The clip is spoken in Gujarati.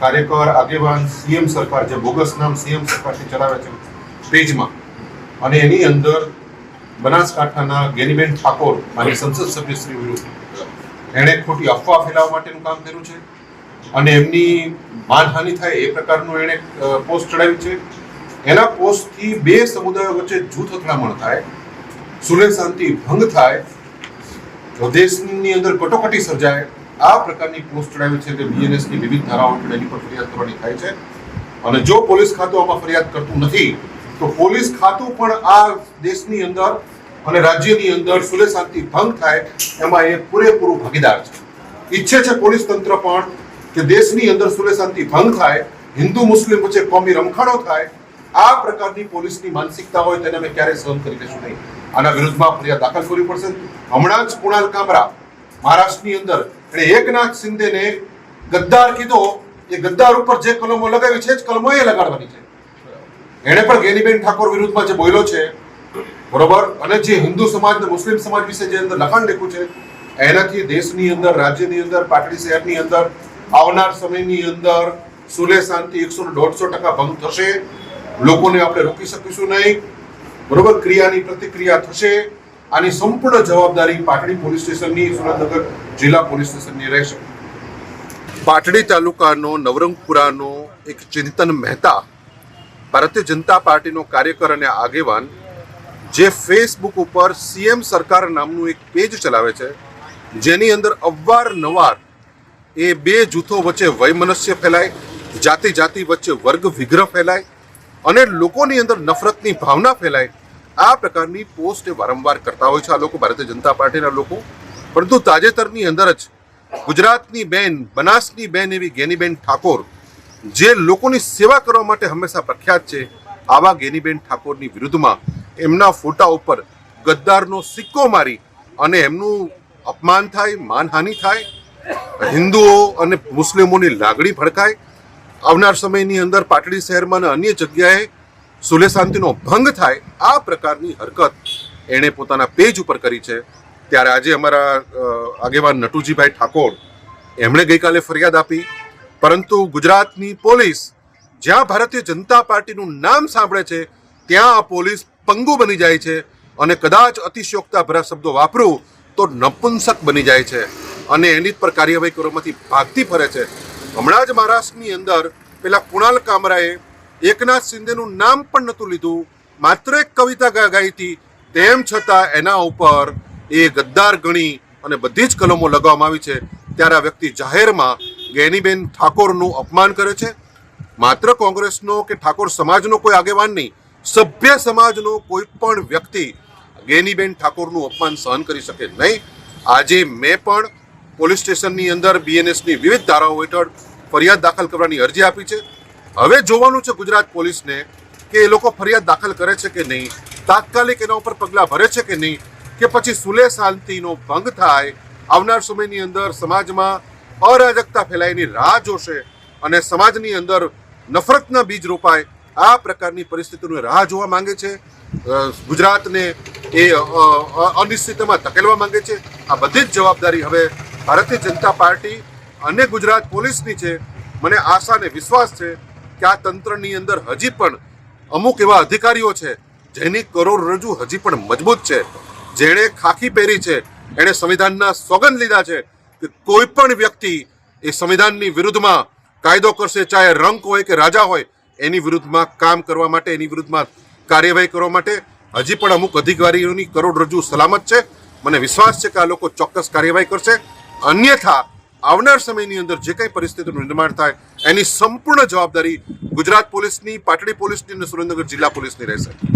કાર્યકર, આગેવાન, સીએમ સરકાર, જે બોગસ નામ સીએમ સરકારથી ચલાવે છે પેજમાં અને એની અંદર બનાસકાંઠાના ગેનીબેન ઠાકોર મારી સંસદ સભ્યશ્રી વિરુદ્ધ. એણે ખોટી અફવા ફેલાવવા માટેનું કામ કર્યું છે. અને એમની માનહાનિ થાય એ પ્રકારનું એણે પોસ્ટ ચડાવી છે. એના પોસ્ટથી બે સમુદાયો વચ્ચે જૂથ અથડામણ થાય સુલેહ શાંતિ ભંગ થાય દેશની અંદર કટોકટી સર્જાય આ પ્રકારની પોસ્ટ ચડાવી છે કે બીએનએસની વિવિધ ધારાઓ હેઠળ પર ફરિયાદ કરવાની થાય છે. અને જો પોલીસ ખાતું આમાં ફરિયાદ કરતું નથી, તો પોલીસ ખાતું પણ આ દેશની અંદર અને રાજ્યની અંદર સુલે શાંતિ ભંગ થાય, એમાં એ પૂરેપૂરું ભાગીદાર છે. ઈચ્છે છે પોલીસ તંત્ર પણ કે દેશની અંદર સુલે શાંતિ ભંગ થાય, હિન્દુ મુસ્લિમ વચ્ચે કોમી રમખાણો થાય, આ પ્રકારની પોલીસની માનસિકતા હોય તેને અમે ક્યારેય સહન કરી લેશું નહીં. આના વિરુદ્ધમાં ફરિયાદ દાખલ કરવી પડશે. હમણાં જ કુણાલ કામરા મહારાષ્ટ્રની અંદર એણે એકનાથ શિંદેને ગદ્દાર કીધો, એ ગદ્દાર ઉપર જે કલમો લગાવી છે જ કલમો એ લગાડવાની છે. એણે પણ ગેનીબેન ઠાકોર વિરુદ્ધમાં જે બોલ્યો છે, બરોબર? અને જે હિન્દુ સમાજ ને મુસ્લિમ સમાજ વિશે જે અંદર લખાણ લખ્યું છે, એનાથી દેશની અંદર, રાજ્યની અંદર, પાટડી શહેરની અંદર, આવનાર સમયની અંદર સુલે શાંતિ એકસો દોઢસો ટકા ભંગ થશે. લોકોને આપણે રોકી શકીશું નહીં. બરોબર? ક્રિયાની પ્રતિક્રિયા થશે. આની સંપૂર્ણ જવાબદારી પાટડી પોલીસ સ્ટેશનની, સુરેન્દ્રનગર જિલ્લા પોલીસ સ્ટેશનની રહેશે. પાટડી તાલુકાનો નવરંગપુરાનો એક ચિંતન મહેતા, ભારતીય જનતા પાર્ટીનો કાર્યકર અને આગેવાન, જે ફેસબુક ઉપર સીએમ સરકાર નામનું એક પેજ ચલાવે છે, જેની અંદર અવારનવાર એ બે જૂથો વચ્ચે વયમનસ્ય ફેલાય જાતિ જાતિ વચ્ચે વર્ગ વિગ્રહ ફેલાય અને લોકોની અંદર નફરતની ભાવના ફેલાય આ પ્રકારની પોસ્ટ એ વારંવાર કરતા હોય છે આ લોકો, ભારતીય જનતા પાર્ટીના લોકો. પરંતુ તાજેતરની અંદર જ ગુજરાતની બેન, બનાસની બેન એવી ગેનીબેન ઠાકોર, જે લોકોની સેવા કરવા માટે હંમેશા પ્રખ્યાત છે, આવા ગેનીબેન ઠાકોરની વિરુદ્ધમાં એમના ફોટા ઉપર ગદ્દારનો સિક્કો મારી અને એમનું અપમાન થાય, માનહાનિ થાય, હિન્દુઓ અને મુસ્લિમોની લાગણી ભડકાય. આવનાર સમયની અંદર પાટડી શહેરમાં અને અન્ય જગ્યાએ સુલે શાંતિનો ભંગ થાય આ પ્રકારની હરકત એણે પોતાના પેજ ઉપર કરી છે. ત્યારે આજે અમારા આગેવાન નટુજીભાઈ ઠાકોર એમણે ગઈકાલે ફરિયાદ આપી. પરંતુ ગુજરાતની પોલીસ જ્યાં ભારતીય જનતા પાર્ટીનું નામ સાંભળે છે, ત્યાં આ પોલીસ પંગુ બની જાય છે અને કદાચ અતિશયોક્તા ભરા શબ્દો વાપરું તો નપુંસક બની જાય છે અને એની પર કાર્યવાહી કરવામાંથી ભાગતી ફરે છે. હમણાં જ મહારાષ્ટ્રની અંદર પેલા કુણાલ કામરાએ એકનાથ શિંદેનું નામ પણ નહોતું લીધું. માત્ર એક કવિતા ગાઈ હતી, તેમ છતાં એના ઉપર એ ગદ્દાર ગણી અને બધી જ કલમો લગાવવામાં આવી છે. ત્યારે આ વ્યક્તિ જાહેરમાં ગેનીબેન ઠાકોરનું અપમાન કરે છે. માત્ર કોંગ્રેસનો કે ઠાકોર સમાજનો કોઈ આગેવાન નહીં, સભ્ય સમાજનો કોઈ પણ વ્યક્તિ ગેનીબેન ઠાકોરનું અપમાન સહન કરી શકે નહીં. આજે મેં પણ પોલીસ સ્ટેશનની અંદર બીએનએસની વિવિધ ધારાઓ હેઠળ ફરિયાદ દાખલ કરવાની અરજી આપી છે. હવે જોવાનું છે ગુજરાત પોલીસને કે એ લોકો ફરિયાદ દાખલ કરે છે કે નહીં તાત્કાલિક એના ઉપર પગલાં ભરે છે કે નહીં કે પછી સુલે શાંતિનો ભંગ થાય આવનાર સમયની અંદર સમાજમાં અરાજકતા ફેલાયની રાહ જોશે અને સમાજની અંદર નફરતના બીજ રોપાય આ પ્રકારની પરિસ્થિતિની રાહ જોવા માંગે છે. ગુજરાતને એ અ, અ, અનિશ્ચિતતામાં ધકેલવા માંગે છે. આ બધી જ જવાબદારી હવે ભારતીય જનતા પાર્ટી અને ગુજરાત પોલીસની છે. મને આશા અને વિશ્વાસ છે કે આ તંત્રની અંદર હજી પણ અમુક એવા અધિકારીઓ છે, જેની કરોડરજ્જુ હજી પણ મજબૂત છે. જેણે ખાખી પહેરી છે, એણે સંવિધાનના સોગંદ લીધા છે કે કોઈ પણ વ્યક્તિ એ સંવિધાનની વિરુદ્ધમાં કાયદો કરશે, ચાહે રંક હોય કે રાજા હોય, એની વિરુદ્ધમાં કામ કરવા માટે, એની વિરુદ્ધમાં કાર્યવાહી કરવા માટે હજી પણ અમુક અધિકારીઓની કરોડરજ્જુ સલામત છે. મને વિશ્વાસ છે કે આ લોકો ચોક્કસ કાર્યવાહી કરશે. અન્યથા આવનાર સમયની અંદર જે કંઈ પરિસ્થિતિનું નિર્માણ થાય, એની સંપૂર્ણ જવાબદારી ગુજરાત પોલીસની, પાટડી પોલીસની અને સુરેન્દ્રનગર જિલ્લા પોલીસની રહેશે.